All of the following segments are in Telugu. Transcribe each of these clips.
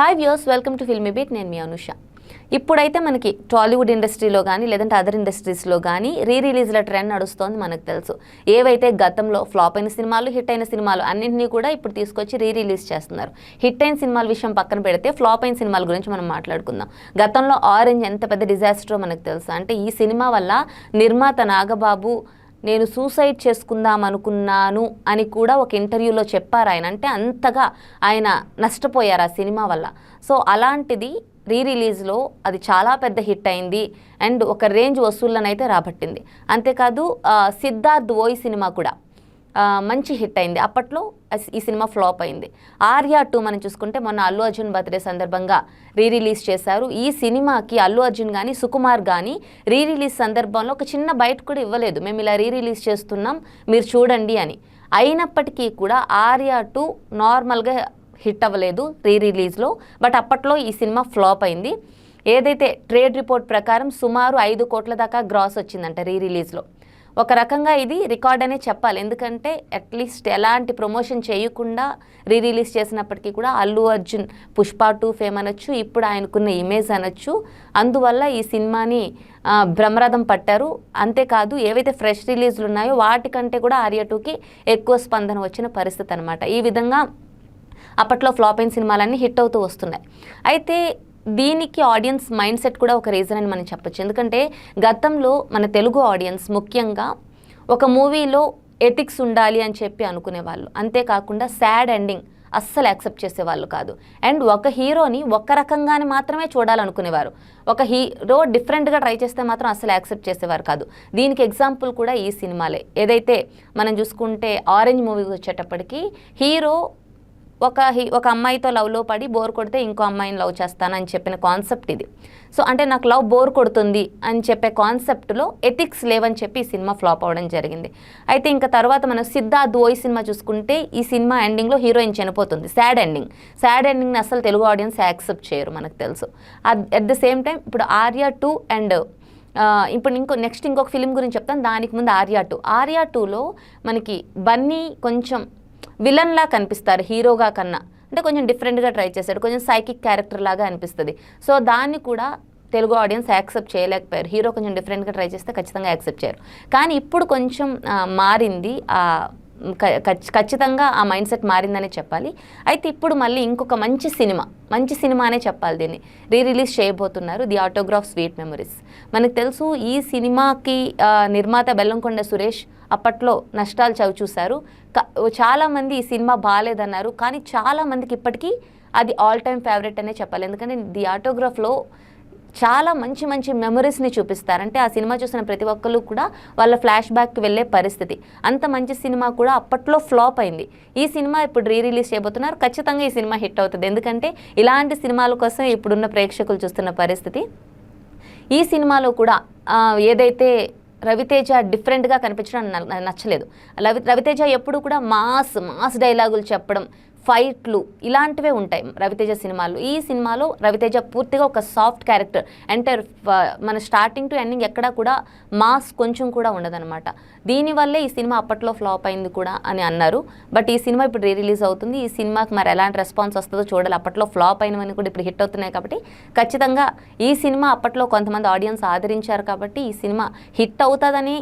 Hi views welcome to Filmibeat నేను మీ అనుష. ఇప్పుడైతే మనకి టాలీవుడ్ ఇండస్ట్రీలో కానీ లేదంటే అదర్ ఇండస్ట్రీస్లో కానీ రీ రిలీజ్ల ట్రెండ్ నడుస్తోంది మనకు తెలుసు. ఏవైతే గతంలో ఫ్లాప్ అయిన సినిమాలు హిట్ అయిన సినిమాలు అన్నింటినీ కూడా ఇప్పుడు తీసుకొచ్చి రీ రిలీజ్ చేస్తున్నారు. హిట్ అయిన సినిమాల విషయం పక్కన పెడితే ఫ్లాప్ అయిన సినిమాల గురించి మనం మాట్లాడుకుందాం. గతంలో ఆరెంజ్ ఎంత పెద్ద డిజాస్టర్ మనకు తెలుసు? అంటే ఈ సినిమా వల్ల నిర్మాత నాగబాబు నేను సూసైడ్ చేసుకుందాం అనుకున్నాను అని కూడా ఒక ఇంటర్వ్యూలో చెప్పారు ఆయన. అంటే అంతగా ఆయన నష్టపోయారు ఆ సినిమా వల్ల. సో అలాంటిది రీ రిలీజ్లో అది చాలా పెద్ద హిట్ అయింది. అండ్ ఒక రేంజ్ వసూళ్ళనైతే రాబట్టింది. అంతేకాదు సిద్ధార్థ్ ఓయ్ సినిమా కూడా. మంచి హిట్ అయింది. అప్పట్లో అస్- ఈ సినిమా ఫ్లాప్ అయింది. ఆర్యా టూ మనం చూసుకుంటే మొన్న అల్లు అర్జున్ బర్త్డే సందర్భంగా రీ రిలీజ్ చేశారు. ఈ సినిమాకి అల్లు అర్జున్ కానీ సుకుమార్ కానీ రీ రిలీజ్ సందర్భంలో ఒక చిన్న బయట కూడా ఇవ్వలేదు. మేము ఇలా రీ రిలీజ్ చేస్తున్నాం మీరు చూడండి అని. అయినప్పటికీ కూడా ఆర్యా టూ నార్మల్గా హిట్ అవ్వలేదు రీ రిలీజ్లో బట్ అప్పట్లో ఈ సినిమా ఫ్లాప్ అయింది. ఏదైతే ట్రేడ్ రిపోర్ట్ ప్రకారం సుమారు ఐదు కోట్ల దాకా గ్రాస్ వచ్చిందంట రీ రిలీజ్లో ఒక రకంగా ఇది రికార్డ్ అనే చెప్పాలి. ఎందుకంటే అట్లీస్ట్ ఎలాంటి ప్రమోషన్ చేయకుండా రీ రిలీజ్ చేసినప్పటికీ కూడా అల్లు అర్జున్ పుష్ప టూ ఫేమ్ అనొచ్చు ఇప్పుడు ఆయనకున్న ఇమేజ్ అనొచ్చు. అందువల్ల ఈ సినిమాని భ్రమరథం బ్రహ్మరథం పట్టారు. అంతేకాదు ఏవైతే ఫ్రెష్ రిలీజ్లు ఉన్నాయో వాటికంటే కూడా ఆర్య టూకి ఎక్కువ స్పందన వచ్చిన పరిస్థితి అనమాట ఈ విధంగా అప్పట్లో ఫ్లాప్ అయిన సినిమాలన్నీ హిట్ అవుతూ వస్తున్నాయి. అయితే దీనికి ఆడియన్స్ మైండ్ సెట్ కూడా ఒక రీజన్ అని మనం చెప్పొచ్చు. ఎందుకంటే గతంలో మన తెలుగు ఆడియన్స్ ముఖ్యంగా ఒక మూవీలో ఎథిక్స్ ఉండాలి అని చెప్పి అనుకునేవాళ్ళు. అంతేకాకుండా సాడ్ ఎండింగ్ అస్సలు యాక్సెప్ట్ చేసేవాళ్ళు కాదు. అండ్ ఒక హీరోని ఒక రకంగానే మాత్రమే చూడాలనుకునేవారు. ఒక హీరో డిఫరెంట్గా ట్రై చేస్తే మాత్రం అస్సలు యాక్సెప్ట్ చేసేవారు కాదు. దీనికి ఎగ్జాంపుల్ కూడా ఈ సినిమాలే. ఏదైతే మనం చూసుకుంటే ఆరెంజ్ మూవీకి వచ్చేటప్పటికి హీరో ఒక హీ ఒక అమ్మాయితో లవ్లో పడి బోర్ కొడితే ఇంకో అమ్మాయిని లవ్ చేస్తానని చెప్పిన కాన్సెప్ట్ ఇది. సో అంటే నాకు లవ్ బోర్ కొడుతుంది అని చెప్పే కాన్సెప్ట్లో ఎథిక్స్ లేవని చెప్పి ఈ సినిమా ఫ్లాప్ అవ్వడం జరిగింది. అయితే ఇంకా తర్వాత మనం సిద్ధార్థ్ ఓయ్ సినిమా చూసుకుంటే ఈ సినిమా ఎండింగ్లో హీరోయిన్ చనిపోతుంది. Sad ending. సాడ్ ఎండింగ్ని అసలు తెలుగు ఆడియన్స్ యాక్సెప్ట్ చేయరు మనకు తెలుసు. అట్ ద సేమ్ టైం ఇప్పుడు ఆర్యా టూ అండ్ ఇప్పుడు ఇంకో నెక్స్ట్ ఇంకొక ఫిలిం గురించి చెప్తాను. దానికి ముందు ఆర్యా టూ. ఆర్యా టూలో మనకి బన్నీ కొంచెం విలన్లా కనిపిస్తారు హీరోగా కన్నా. అంటే కొంచెం డిఫరెంట్గా ట్రై చేశాడు. కొంచెం సైకిక్ క్యారెక్టర్ లాగా అనిపిస్తుంది. సో దాన్ని కూడా తెలుగు ఆడియన్స్ యాక్సెప్ట్ చేయలేకపోయారు. హీరో కొంచెం డిఫరెంట్గా ట్రై చేస్తే ఖచ్చితంగా యాక్సెప్ట్ చేయరు. కానీ ఇప్పుడు కొంచెం మారింది. ఆ, ఖచ్చితంగా ఆ మైండ్ సెట్ మారిందనే చెప్పాలి. అయితే ఇప్పుడు మళ్ళీ ఇంకొక మంచి సినిమా మంచి సినిమా అనే చెప్పాలి దీన్ని. రీ రిలీజ్ చేయబోతున్నారు ది ఆటోగ్రాఫ్ స్వీట్ మెమరీస్. మనకు తెలుసు ఈ సినిమాకి నిర్మాత బెల్లంకొండ సురేష్ అప్పట్లో నష్టాలు చవి చూశారు. క- చాలామంది ఈ సినిమా బాగాలేదన్నారు కానీ చాలామందికి ఇప్పటికీ అది ఆల్ టైమ్ ఫేవరెట్ అనే చెప్పాలి. ఎందుకంటే ది ఆటోగ్రాఫ్లో చాలా మంచి మంచి మెమరీస్ని చూపిస్తారు. అంటే ఆ సినిమా చూసిన ప్రతి ఒక్కరు కూడా వాళ్ళ ఫ్లాష్ బ్యాక్కి వెళ్ళే పరిస్థితి. అంత మంచి సినిమా కూడా అప్పట్లో ఫ్లాప్ అయింది. ఈ సినిమా ఇప్పుడు రీ రిలీజ్ చేయబోతున్నారు. ఖచ్చితంగా ఈ సినిమా హిట్ అవుతుంది. ఎందుకంటే ఇలాంటి సినిమాల కోసం ఇప్పుడున్న ప్రేక్షకులు చూస్తున్న పరిస్థితి. ఈ సినిమాలో కూడా ఏదైతే రవితేజ డిఫరెంట్గా కనిపించడం న- నచ్చలేదు. రవి రవితేజ ఎప్పుడు కూడా మాస్ మాస్ డైలాగులు చెప్పడం ఫైట్లు ఇలాంటివే ఉంటాయి రవితేజ సినిమాలు ఈ సినిమాలో రవితేజ పూర్తిగా ఒక సాఫ్ట్ క్యారెక్టర్ ఎంటైర్ మన స్టార్టింగ్ టు ఎండింగ్ ఎక్కడా కూడా మాస్ కొంచెం కూడా ఉండదనమాట దీనివల్లే ఈ సినిమా అప్పట్లో ఫ్లాప్ అయింది కూడా అని అన్నారు. బట్ ఈ సినిమా ఇప్పుడు రీ రిలీజ్ అవుతుంది. ఈ సినిమాకి మరి ఎలాంటి రెస్పాన్స్ వస్తుందో చూడాలి. అప్పట్లో ఫ్లాప్ అయినవని కూడా ఇప్పుడు హిట్ అవుతున్నాయి కాబట్టి ఖచ్చితంగా ఈ సినిమా అప్పట్లో కొంతమంది ఆడియన్స్ ఆదరించారు కాబట్టి ఈ సినిమా హిట్ అవుతుందని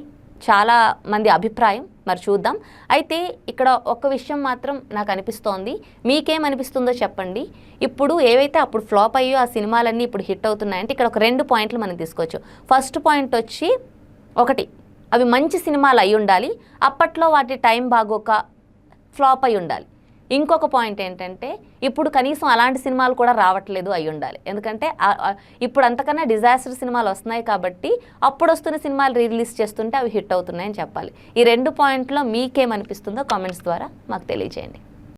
చాలా మంది అభిప్రాయం మరి చూద్దాం. అయితే ఇక్కడ ఒక విషయం మాత్రం నాకు అనిపిస్తోంది. మీకేమనిపిస్తుందో చెప్పండి. ఇప్పుడు ఏవైతే అప్పుడు ఫ్లాప్ అయ్యో ఆ సినిమాలన్నీ ఇప్పుడు హిట్ అవుతున్నాయంటే ఇక్కడ ఒక రెండు పాయింట్లు మనం తీసుకోవచ్చు. ఫస్ట్ పాయింట్ వచ్చి ఒకటి అవి మంచి సినిమాలు అయి ఉండాలి అప్పట్లో వాటి టైం బాగోక ఫ్లాప్ అయి ఉండాలి ఇంకొక పాయింట్ ఏంటంటే ఇప్పుడు కనీసం అలాంటి సినిమాలు కూడా రావట్లేదు అయి ఉండాలి. ఎందుకంటే ఇప్పుడు అంతకన్నా డిజాస్టర్ సినిమాలు వస్తున్నాయి కాబట్టి అప్పుడు వస్తున్న సినిమాలు రిలీజ్ చేస్తుంటే అవి హిట్ అవుతున్నాయని చెప్పాలి. ఈ రెండు పాయింట్లో మీకేమనిపిస్తుందో కామెంట్స్ ద్వారా మాకు తెలియజేయండి.